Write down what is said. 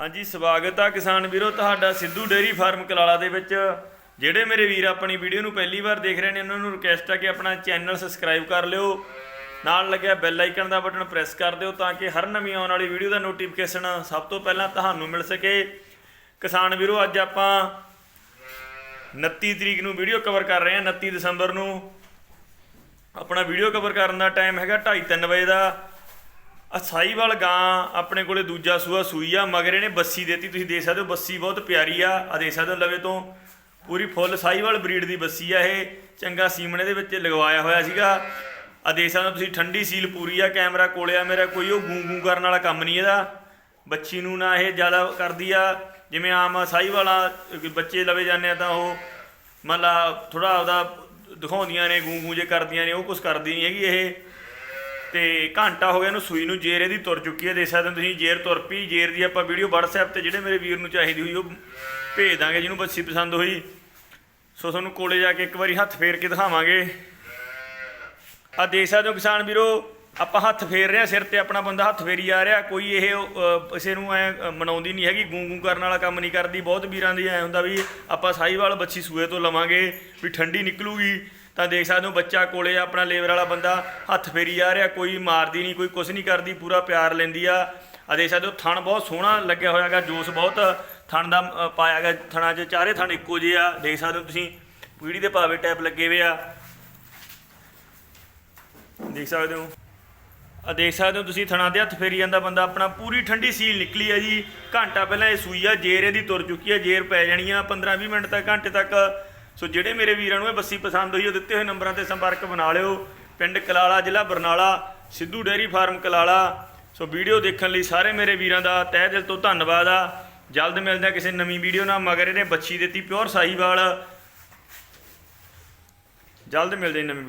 ਹਾਂਜੀ, ਸਵਾਗਤ ਆ ਕਿਸਾਨ ਵੀਰੋ, ਤੁਹਾਡਾ ਸਿੱਧੂ ਡੇਅਰੀ ਫਾਰਮ ਕਲਾਲਾ ਦੇ ਵਿੱਚ। ਜਿਹੜੇ ਮੇਰੇ ਵੀਰ ਆਪਣੀ ਵੀਡੀਓ ਨੂੰ ਪਹਿਲੀ ਵਾਰ ਦੇਖ ਰਹੇ ਨੇ, ਉਹਨਾਂ ਨੂੰ ਰਿਕਵੈਸਟ ਆ ਕਿ ਆਪਣਾ ਚੈਨਲ ਸਬਸਕ੍ਰਾਈਬ ਕਰ ਲਿਓ। ਨਾਲ ਲੱਗਿਆ ਬੈਲ ਆਈਕਨ ਦਾ ਬਟਨ ਪ੍ਰੈਸ ਕਰ ਦਿਓ ਤਾਂ ਕਿ ਹਰ ਨਵੀਂ ਆਉਣ ਵਾਲੀ ਵੀਡੀਓ ਦਾ ਨੋਟੀਫਿਕੇਸ਼ਨ ਸਭ ਤੋਂ ਪਹਿਲਾਂ ਤੁਹਾਨੂੰ ਮਿਲ ਸਕੇ। ਕਿਸਾਨ ਵੀਰੋ, ਅੱਜ ਆਪਾਂ 29 ਤਰੀਕ ਨੂੰ ਵੀਡੀਓ ਕਵਰ ਕਰ ਰਹੇ ਹਾਂ 29 ਦਸੰਬਰ ਨੂੰ। ਆਪਣਾ ਵੀਡੀਓ ਕਵਰ ਕਰਨ ਦਾ ਟਾਈਮ ਹੈਗਾ 2:30 ਵਜੇ ਦਾ। ਅਸਾਈਵਾਲ ਗਾਂ ਆਪਣੇ ਕੋਲੇ ਦੂਜਾ ਸੂਆ ਸੂਈ ਆ, ਮਗਰ ਇਹਨੇ ਬੱਸੀ ਦੇਤੀ, ਤੁਸੀਂ ਦੇਖ ਸਕਦੇ ਹੋ ਬੱਸੀ ਬਹੁਤ ਪਿਆਰੀ ਆ ਆ ਦੇਖ ਸਕਦੇ ਹੋ ਲਵੇ ਤੋਂ ਪੂਰੀ ਫੁੱਲ ਸਾਈਵਾਲ ਬਰੀਡ ਦੀ ਬੱਸੀ ਆ ਇਹ, ਚੰਗਾ ਸੀਮਣੇ ਦੇ ਵਿੱਚ ਲਗਵਾਇਆ ਹੋਇਆ ਸੀਗਾ। ਆ ਦੇਖ ਸਕਦੇ ਹੋ ਤੁਸੀਂ ਠੰਡੀ ਸੀਲ ਪੂਰੀ ਆ, ਕੈਮਰਾ ਕੋਲੇ ਆ ਮੇਰਾ ਕੋਈ, ਉਹ ਗੂੰ ਗੂੰ ਕਰਨ ਵਾਲਾ ਕੰਮ ਨਹੀਂ ਇਹਦਾ। ਬੱਚੀ ਨੂੰ ਨਾ ਇਹ ਜ਼ਿਆਦਾ ਕਰਦੀ ਆ, ਜਿਵੇਂ ਆਮ ਸਾਈਵਾਲਾ ਬੱਚੇ ਲਵੇ ਜਾਂਦੇ ਆ ਤਾਂ ਉਹ, ਮੰਨ ਲਾ ਥੋੜਾ ਉਹਦਾ ਦਿਖਾਉਂਦੀਆਂ ਨੇ ਗੂੰ ਗੂੰ ਜੇ ਕਰਦੀਆਂ ਨੇ, ਉਹ ਕੁਝ ਕਰਦੀ ਨਹੀਂ ਹੈਗੀ ਇਹ। ਤੇ ਘੰਟਾ ਹੋ ਗਿਆ ਇਹਨੂੰ ਸੂਈ ਨੂੰ ਜੇਰ ਇਹਦੀ ਤੁਰ ਚੁੱਕੀ ਹੈ ਦੇਖ ਸਕਦੇ ਹੋ ਤੁਸੀਂ ਜੇਰ ਤੁਰ ਪਈ ਜੇਰ ਦੀ ਆਪਾਂ ਵੀਡੀਓ WhatsApp ਤੇ ਜਿਹੜੇ ਮੇਰੇ ਵੀਰ ਨੂੰ ਚਾਹੀਦੀ ਹੋਈ ਉਹ ਭੇਜ ਦਾਂਗੇ ਜਿਹਨੂੰ ਬੱਸੀ ਪਸੰਦ ਹੋਈ। ਸੋ ਤੁਹਾਨੂੰ ਕੋਲੇ ਜਾ ਕੇ ਇੱਕ ਵਾਰੀ ਹੱਥ ਫੇਰ ਕੇ ਦਿਖਾਵਾਂਗੇ। ਆ ਦੇਖ ਸਕਦੇ ਹੋ ਕਿਸਾਨ ਵੀਰੋ ਆਪਾਂ ਹੱਥ ਫੇਰ ਰਿਹਾ ਸਿਰ ਤੇ ਆਪਣਾ ਬੰਦਾ ਹੱਥ ਫੇਰੀ ਆ ਰਿਹਾ ਕੋਈ ਇਹ ਅ, ਕਿਸੇ ਨੂੰ ਐ ਮਨਾਉਂਦੀ ਨਹੀਂ ਹੈਗੀ ਗੂੰ ਗੂੰ ਕਰਨ ਵਾਲਾ ਕੰਮ ਨਹੀਂ ਕਰਦੀ ਬਹੁਤ ਵੀਰਾਂ ਦੀ ਐ ਹੁੰਦਾ ਵੀ ਆਪਾਂ ਸਾਈਵਾਲ ਬੱਚੀ ਸੂਏ ਤੋਂ ਲਵਾਂਗੇ ਵੀ ਠੰਡੀ ਨਿਕਲੂਗੀ। ਤਾਂ ਦੇਖ ਸਕਦੇ ਹੋ ਬੱਚਾ ਕੋਲੇ ਆ, ਆਪਣਾ ਲੇਬਰ ਵਾਲਾ ਬੰਦਾ ਹੱਥ ਫੇਰੀ ਜਾ ਰਿਹਾ ਕੋਈ ਮਾਰਦੀ ਨਹੀਂ ਕੋਈ ਕੁਛ ਨਹੀਂ ਕਰਦੀ ਪੂਰਾ ਪਿਆਰ ਲੈਂਦੀ ਆ। ਆ ਦੇਖ ਸਕਦੇ ਹੋ ਥਣ ਬਹੁਤ ਸੋਹਣਾ ਲੱਗਿਆ ਹੋਇਆਗਾ ਜੋਸ ਬਹੁਤ ਥਣ ਦਾ ਪਾਇਆ ਗਿਆ ਥਣਾ 'ਚ ਚਾਰੇ ਥਣ ਇੱਕੋ ਜਿਹੇ ਆ। ਦੇਖ ਸਕਦੇ ਹੋ ਤੁਸੀਂ ਪੀੜੀ ਦੇ ਭਾਵੇਂ ਟੈਪ ਲੱਗੇ ਹੋਏ ਆ। ਦੇਖ ਸਕਦੇ ਹੋ। ਆ ਦੇਖ ਸਕਦੇ ਹੋ ਤੁਸੀਂ ਥਣਾ ਦੇ ਹੱਥ ਫੇਰੀ ਜਾਂਦਾ ਬੰਦਾ ਆਪਣਾ ਪੂਰੀ ਠੰਡੀ ਸੀਲ ਨਿਕਲੀ ਹੈ ਜੀ। ਘੰਟਾ ਪਹਿਲਾਂ ਇਹ ਸੂਈ ਆ ਜੇਰ ਇਹਦੀ ਤੁਰ ਚੁੱਕੀ ਆ ਜੇਰ ਪੈ ਜਾਣੀ ਆ 15 20 ਮਿੰਟ ਤੱਕ ਘੰਟੇ ਤੱਕ ਸੋ ਜਿਹੜੇ ਮੇਰੇ ਵੀਰਾਂ ਨੂੰ ਇਹ ਬੱਸੀ ਪਸੰਦ ਹੋਈ, ਉਹ ਦਿੱਤੇ ਹੋਏ ਨੰਬਰਾਂ ਤੇ ਸੰਪਰਕ ਬਣਾ ਲਿਓ। ਪਿੰਡ ਕਲਾਲਾ, ਜ਼ਿਲ੍ਹਾ Barnala, Sidhu dairy farm Kalala. So video ਦੇਖਣ ਲਈ ਸਾਰੇ ਮੇਰੇ ਵੀਰਾਂ ਦਾ ਤਹਿ ਦਿਲ ਤੋਂ ਧੰਨਵਾਦ ਆ। ਜਲਦ ਮਿਲਦੇ ਆ ਕਿਸੇ ਨਵੀਂ ਵੀਡੀਓ ਨਾਲ, ਮਗਰ ਇਹਨੇ ਬੱਚੀ ਦਿੱਤੀ ਪਿਓਰ ਸਾਹੀਵਾਲ। ਜਲਦ ਮਿਲਦੇ ਆ ਨਵੀਂ ਵੀਡੀਓ